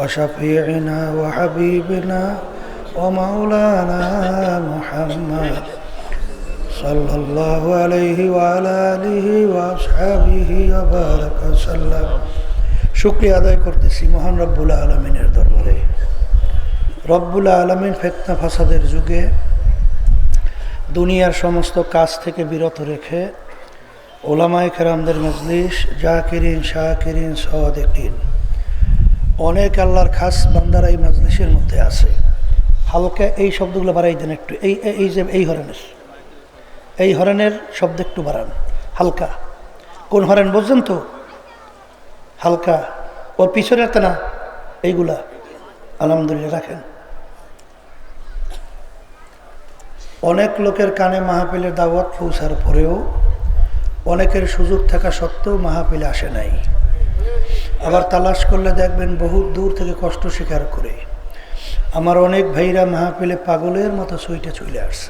وشفيعنا وحبيبنا ومولانا محمد صلى الله عليه وعلى آله وأصحابه وبارك وسلم শুক্রিয়া আদায় করতেছি মহান রব্বুল আলমিনের দরবারে রব্বুল আলমিন ফেতনা ফাসাদের যুগে দুনিয়ার সমস্ত কাজ থেকে বিরত রেখে ওলামাই কেরামদের মজলিস জাকিরিন শাহকিরিন সওয়াদিন অনেক আল্লাহর খাস বান্দারা এই মজলিসের মধ্যে আছে। হালকা এই শব্দগুলো বাড়াই দেন একটু। এই, এই- যে এই হরেনের এই হরেনের শব্দ একটু বাড়ান। হালকা। কোন হরেন বুঝছেন তো? হালকা। ওর পিছনের তো না, এইগুলা। আলহামদুলিল্লাহ, রাখেন। অনেক লোকের কানে মাহফিলের দাওয়াত পৌঁছার পরেও অনেকের সুযোগ থাকা সত্ত্বেও মাহফিলে আসে নাই। আবার তালাশ করলে দেখবেন বহু দূর থেকে কষ্ট স্বীকার করে। আমার অনেক ভাইরা মাহফিলে পাগলের মতো সইটা চলে আসছে।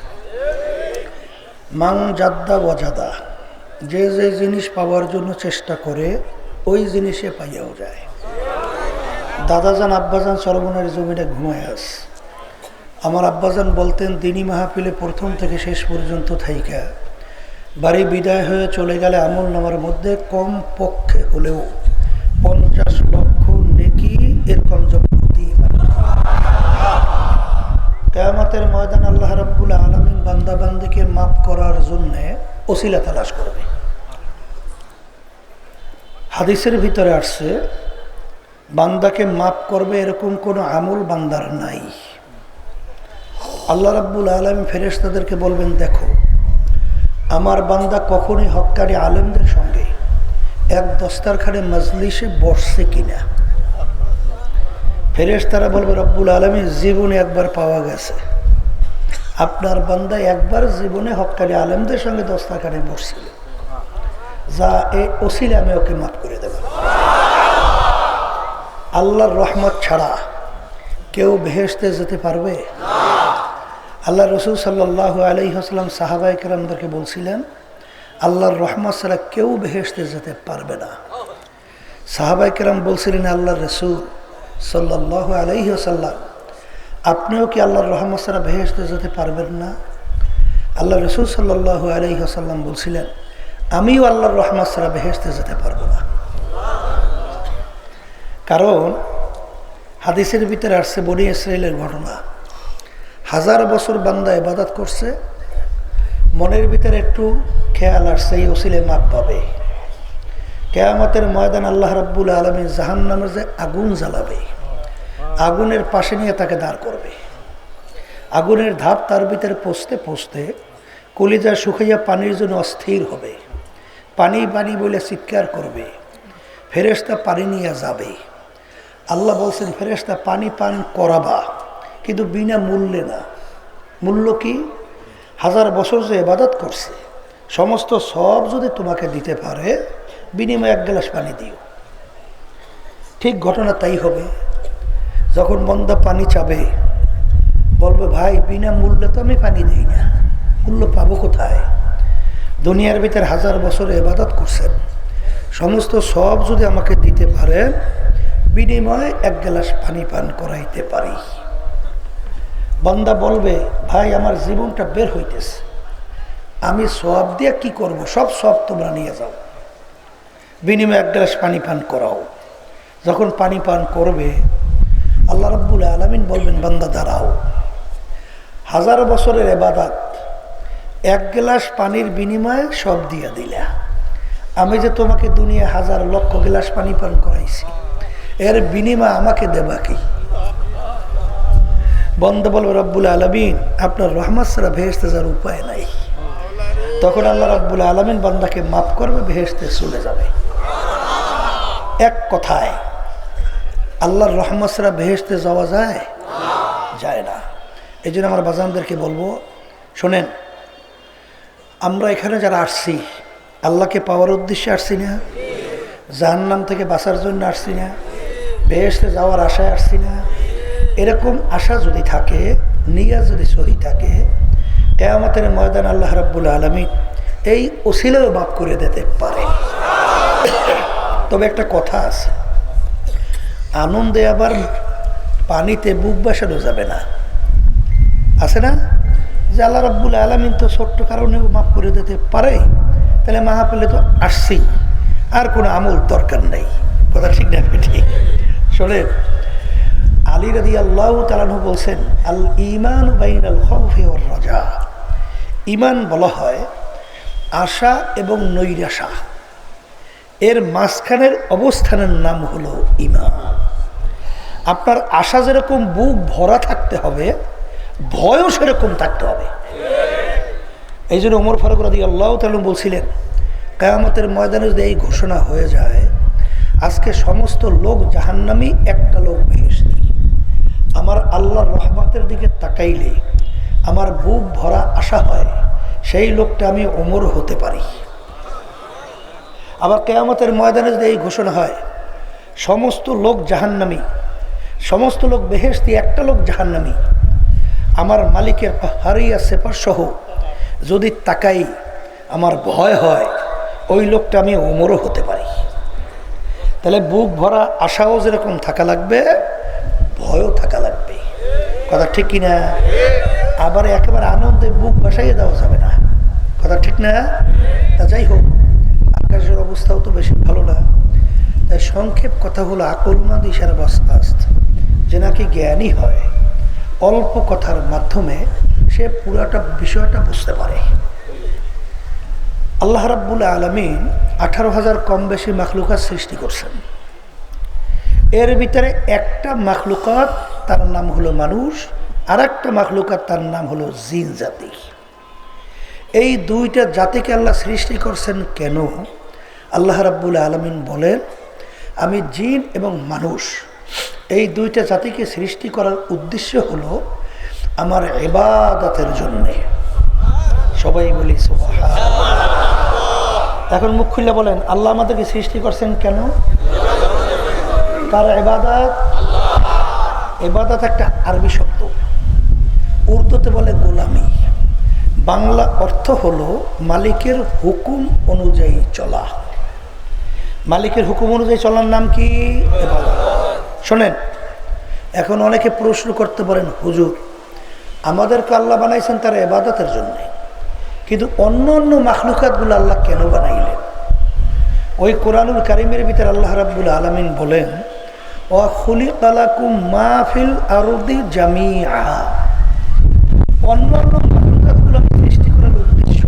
মাং জাদ্দা বজাদা যে যে জিনিস পাওয়ার জন্য চেষ্টা করে, ওই জিনিসে পাইয়াও যায়। দাদাজান আব্বাজান সরবনের জমিটা ঘুমায় আস। আমার আব্বাজান বলতেন দিনী মাহফিলে প্রথম থেকে শেষ পর্যন্ত থাইকা। বাড়ি বিদায় হয়ে চলে গেলে আমল নামার মধ্যে কম পক্ষে হলেও পঞ্চাশ লক্ষ নেকি কেয়ামতের ময়দান আল্লাহ রাব্বুল আলমিন বান্দাবান্দিকে মাফ করার তালাশ করবে। হাদিসের ভিতরে আসছে, বান্দাকে মাফ করবে এরকম কোনো আমল বান্দার নাই। আল্লাহ রাব্বুল আলম ফেরেশতাদেরকে বলবেন, দেখো, আমার বান্দা কখনই হক্কারি আলেমদের সঙ্গে এক দস্তারখানে মজলিসে বসছে কিনা? ফেরেশ তারা বলবে, রব্বুল আলমী জীবনে একবার পাওয়া গেছে। আপনার বান্দা একবার জীবনে হকারি আলেমদের সঙ্গে দস্তারখানে বসছিল। যা এই ওসিলে আমি ওকে মাফ করে দেব। আল্লাহর রহমত ছাড়া কেউ বেহেসতে যেতে পারবে? আল্লাহ রসুল সাল্লাহ আলহিহাস্লাম সাহাবাই কেরামদেরকে বলছিলেন আল্লাহর রহমত ছাড়া কেউ বেহেসতে যেতে পারবে না। সাহাবাই কেরাম বলছিলেন আল্লাহ রসুল সাল্লাহ আলহিহাসাল্লাম আপনিও কি আল্লাহর রহমত ছাড়া বেহেসতে যেতে পারবেন না? আল্লাহ রসুল সাল্লাহ আলহিহাসাল্লাম বলছিলেন, আমিও আল্লাহর রহমত ছাড়া বেহেসতে যেতে পারব না। কারণ হাদিসের ভিতরে আসছে বনি ইসরায়েলের ঘটনা। হাজার বছর বান্দা ইবাদত করছে মনের ভিতরে একটু খেয়াল আসছে, এই ওসিলে মাপ পাবে। কেয়ামতের ময়দান আল্লাহ রাব্বুল আলমী জাহান নামের যে আগুন জ্বালাবে, আগুনের পাশে নিয়ে তাকে দাঁড় করবে। আগুনের ধাপ তার ভিতরে পচতে পচতে কলিজা শুকাইয়া পানির জন্য অস্থির হবে। পানি পানি বলে চিৎকার করবে। ফেরেস্তা পানি নিয়ে যাবে। আল্লাহ বলছেন ফেরেস্তা পানি পান করাবা, কিন্তু বিনা মূল্যে না। মূল্য কি? হাজার বছর যে এবাদত করছে, সমস্ত সব যদি তোমাকে দিতে পারে, বিনিময়ে এক গ্লাস পানি দিও। ঠিক ঘটনা তাই হবে। যখন বন্দা পানি চাবে, বলবে, ভাই বিনা মূল্যে তো আমি পানি দিই না। মূল্য পাবো কোথায়? দুনিয়ার ভিতরে হাজার বছর এবাদত করছেন। সমস্ত সব যদি আমাকে দিতে পারেন, বিনিময়ে এক গ্লাস পানি পান করাইতে পারি। বন্দা বলবে, ভাই, আমার জীবনটা বের হইতেছে। আমি সব দিয়ে কি করব? সব সব তোমরা নিয়ে যাও। বিনিময়ে এক গ্লাস পানি পান করাও। যখন পানি পান করবে, আল্লাহ রব্বুল আলমিন বলবেন, বান্দা, দাঁড়াও। হাজার বছরের এবাদাত, এক গ্লাস পানির বিনিময়ে সব দিয়ে দিলা। আমি যে তোমাকে দুনিয়া হাজার লক্ষ গ্লাস পানি পান করাইছি, এর বিনিময় আমাকে দেবা কি? বন্ধ বলবে, রব্বুল আলমিন, আপনার রহমত সারা ভেসতে যাওয়ার উপায় নাই। তখন আল্লাহ রব্বুল আলমিন বান্দাকে মাফ করবে ভেসতে চলে যাবে। এক কথায়, আল্লাহর রহমত সারা ভেসতে যাওয়া যায়? যায় না। এই জন্য আমার বাজানদেরকে বলব, শোনেন, আমরা এখানে যারা আসছি, আল্লাহকে পাওয়ার উদ্দেশ্যে আসছি না, জাহান্নাম থেকে বাঁচার জন্য আসছি না বেহেসতে যাওয়ার আশায় আসছি না এরকম আশা যদি থাকে নিয়া যদি সহি থাকে, কেয়ামতের ময়দান আল্লাহ রাব্বুল আলমী এই ওসিলেও মাফ করে দিতে পারে। তবে একটা কথা আছে, আনন্দে আবার পানিতে বুক বাসানো যাবে না। আছে না? যে আল্লাহ রাব্বুল আলমিন তো ছোট্ট কারণেও মাফ করে দিতে পারে, তাহলে মাহাপেলে তো আসছেই, আর কোনো আমল দরকার নেই। কথা ঠিক না, ঠিক? শোনেন আলী রাদি আল্লাহ তালানু বলছেন আল ইমান বাইন আল ওর রাজা। ইমান বলা হয় আশা এবং নৈরাশা। এর মাঝখানের অবস্থানের নাম হলো ইমান আপনার আশা যেরকম বুক ভরা থাকতে হবে, ভয়ও সেরকম থাকতে হবে। এই জন্য ওমর ফারুক রাদি আল্লাহ তালুম বলছিলেন, কেয়ামতের ময়দানে যদি এই ঘোষণা হয়ে যায়, আজকে সমস্ত লোক জাহান্নামি একটা লোক বেহেস্তি আমার আল্লাহর রহমতের দিকে তাকাইলে আমার বুক ভরা আশা হয় সেই লোকটা আমি ওমর হতে পারি। আবার কেয়ামতের ময়দানে যদি এই ঘোষণা হয়, সমস্ত লোক জাহান্নামি, সমস্ত লোক বেহেস্তি একটা লোক জাহান্নামি, আমার মালিকের হারিয়া সেপার সহ যদি তাকাই, আমার ভয় হয়, ওই লোকটা আমি ওমরও হতে পারি। তাহলে বুক ভরা আশাও যেরকম থাকা লাগবে, ভয়ও থাকা কথা ঠিক কিনা? আবার একেবারে আনন্দে বুক বাসাইয়ে দেওয়া যাবে না। কথা ঠিক না? তা যাই হোক, আকাশের অবস্থাও তো বেশি ভালো না। তাই সংক্ষেপ কথা হলো আকলমাদ ইশারা বাস্তাস্ত যে নাকি জ্ঞানী হয়, অল্প কথার মাধ্যমে সে পুরাটা বিষয়টা বুঝতে পারে। আল্লাহ রাব্বুল আলমিন আঠারো হাজার কম বেশি মাখলুকাত সৃষ্টি করছেন। এর ভিতরে একটা মাখলুকাত তার নাম হলো মানুষ আর একটা মাখলুকাত তার নাম হলো জিন জাতি। এই দুইটা জাতিকে আল্লাহ সৃষ্টি করছেন কেন? আল্লাহ রাব্বুল আলমিন বলেন, আমি জিন এবং মানুষ, এই দুইটা জাতিকে সৃষ্টি করার উদ্দেশ্য হলো আমার এবাদাতের জন্যে। সবাই বলি এখন মুখ খুললে বলেন, আল্লাহ আমাদেরকে সৃষ্টি করছেন কেন? তার এবাদাত এবাদাত একটা আরবি শব্দ। উর্দুতে বলে গোলামি। বাংলা অর্থ হলো মালিকের হুকুম অনুযায়ী চলা। মালিকের হুকুম অনুযায়ী চলার নাম কি? শোনেন, এখন অনেকে প্রশ্ন করতে পারেন, হুজুর, আমাদেরকে আল্লাহ বানাইছেন তার এবাদতের জন্য। কিন্তু অন্য অন্য মাখলুকাতগুলো আল্লাহ কেন বানাইলেন? ওই কোরআনুল কারিমের ভিতরে আল্লাহ রাব্বুল আলমিন বলেন মাহফিল আরদি জামিয়া অন্য অন্য মাখলুকাতগুলো সৃষ্টি করার উদ্দেশ্য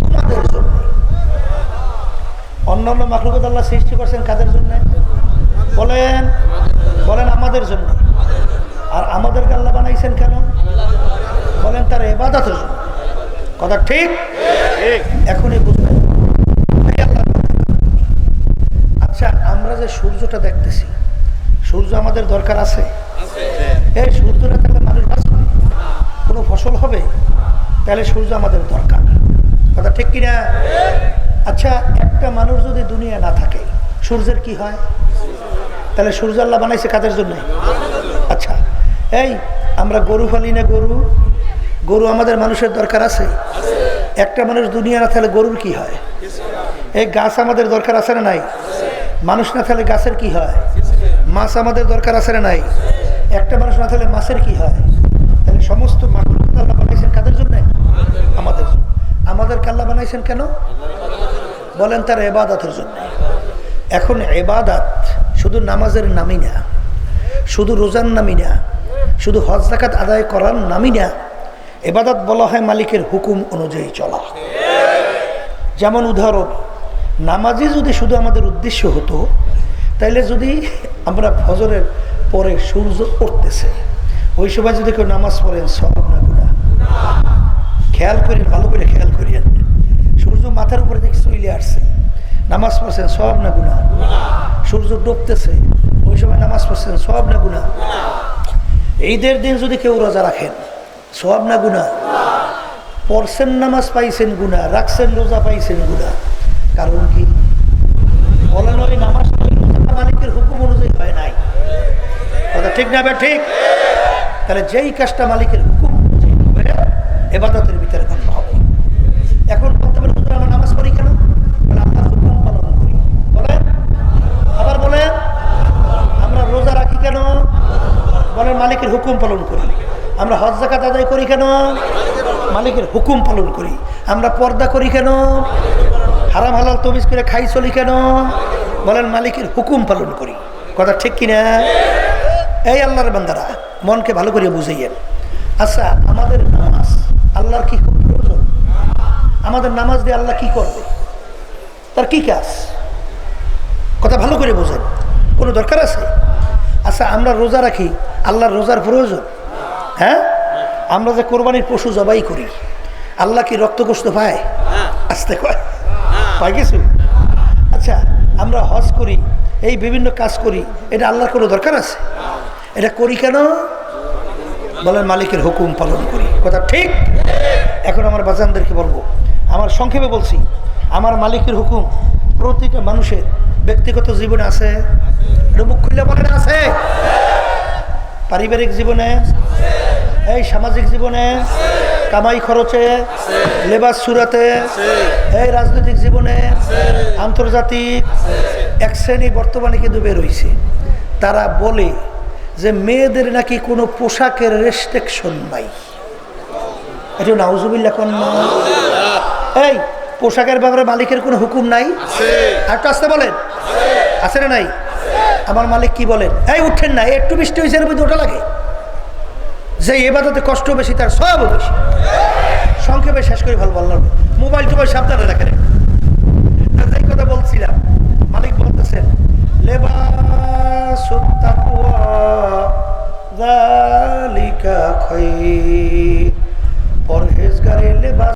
তোমাদের জন্য। অন্য অন্য মাখলুকাত আল্লাহ সৃষ্টি করছেন কাদের জন্য? বলেন বলেন আমাদের জন্য। আর আমাদেরকে আল্লাহ বানাইছেন কেন? বলেন তার এবাদতের জন্য। কথা ঠিক? এখনই বুঝবেন। আচ্ছা আমরা যে সূর্যটা দেখতেছি সূর্য আমাদের দরকার আছে। এই সূর্য না থাকলে মানুষ বাঁচবে? কোনো ফসল হবে? তাহলে সূর্য আমাদের দরকার। কথা ঠিক কিনা? আচ্ছা একটা মানুষ যদি দুনিয়া না থাকে, সূর্যের কি হয়? তাহলে সূর্য আল্লাহ বানাইছে কাদের জন্য? আচ্ছা এই আমরা গরু ফালি না গরু? গরু আমাদের মানুষের দরকার আছে? একটা মানুষ দুনিয়া না থাকলে গরুর কি হয়? এই গাছ আমাদের দরকার আছে না নাই? মানুষ না থাকলে গাছের কি হয়? মাছ আমাদের দরকার আছে না নাই? একটা মানুষ না থাকলে মাছের কি হয়? তাহলে সমস্ত আল্লাহ বানাইছেন কাদের জন্য? আমাদের আমাদের কাল্লা বানাইছেন কেন? বলেন তার এবাদাতের জন্য। এখন এবাদাত শুধু নামাজের নামই না, শুধু রোজার নামই না, শুধু হজ জাকাত আদায় করার নামই না, এবাদত বলা হয় মালিকের হুকুম অনুযায়ী চলা। যেমন উদাহরণ, নামাজই যদি শুধু আমাদের উদ্দেশ্য হতো তাইলে যদি আমরা ফজরের পরে সূর্য উঠতেছে, ওই সময় যদি কেউ নামাজ পড়েন সব না খেয়াল করি ভালো করে খেয়াল করি সূর্য মাথার উপরে দেখি চলে আসছে। নামাজ পড়ছেন সব না গুণা সূর্য ডুবতেছে, ওই সময় নামাজ পড়ছেন সব না গুণা ঈদের দিন যদি কেউ রোজা রাখেন সব না গুণা পড়ছেন নামাজ, পাইছেন গুণা রাখছেন রোজা, পাইছেন গুণা কারণ কি? বলেন ওই নামাজ মালিকের হুকুম অনুযায়ী হয় নাই। কথা ঠিক না ঠিক। তাহলে যেই কাজটা মালিকের হুকুম এবাদতের ভিতরে গণ্য হবে। এখন বলতে আমরা নামাজ পড়ি কেন? আমরা হুকুম পালন করি। বলেন? আবার বলেন? আমরা রোজা রাখি বলেন, মালিকের হুকুম পালন করি। আমরা হজ আদায় করি কেন? মালিকের হুকুম পালন করি। আমরা পর্দা করি কেন? হারাম হালাল তবিজ করে খাই চলি কেন? বলেন মালিকের হুকুম পালন করি। কথা ঠিক কিনা? এই আল্লাহর বান্দারা মনকে ভালো করে বুঝাইয়েন। আচ্ছা আমাদের নামাজ আল্লাহর কি প্রয়োজন? আমাদের নামাজ দিয়ে আল্লাহ কি করবে? তার কি কাজ? কথা ভালো করে বোঝেন। কোনো দরকার আছে? আচ্ছা আমরা রোজা রাখি আল্লাহর রোজার প্রয়োজন। হ্যাঁ? আমরা যে কোরবানির পশু জবাই করি আল্লাহ কি রক্ত গোস্ত পায় আসতে কয়। পায় কিছু? আচ্ছা আমরা হজ করি, এই বিভিন্ন কাজ করি, এটা আল্লাহর কোনো দরকার আছে? এটা করি কেন? বলেন, মালিকের হুকুম পালন করি। কথা ঠিক? এখন আমার বাজানদেরকে বলব, আমার সংক্ষেপে বলছি, আমার মালিকের হুকুম প্রতিটা মানুষের ব্যক্তিগত জীবনে আছে? মুখ খুললে বলেন, আছে। পারিবারিক জীবনে? এই সামাজিক জীবনে কামাই খরচে, লেবাস সুরাতে, এই রাজনৈতিক জীবনে আন্তর্জাতিক এক শ্রেণি বর্তমানে কিন্তু বের হয়েছে তারা বলে যে মেয়েদের নাকি কোনো পোশাকের রেস্ট্রিকশন নাই। এটা নাউজুবিল্লা কন্যা। এই, পোশাকের ব্যাপারে মালিকের কোনো হুকুম নাই? আর একটু আসতে বলেন। আছে না নাই? আমার মালিক কি বলেন? এই, উঠেন না একটু বৃষ্টি হয়েছে এর মধ্যে ওটা লাগে। যে এবাদতে কষ্ট বেশি, তার সবও বেশি। সংক্ষেপে শেষ করে ভালো বললাম। মোবাইল টোবাইল সাবধানে রাখেন। তাই কথা বলছিলাম, মালিক বলতেছেন লেবা পরহেজগারে লেবা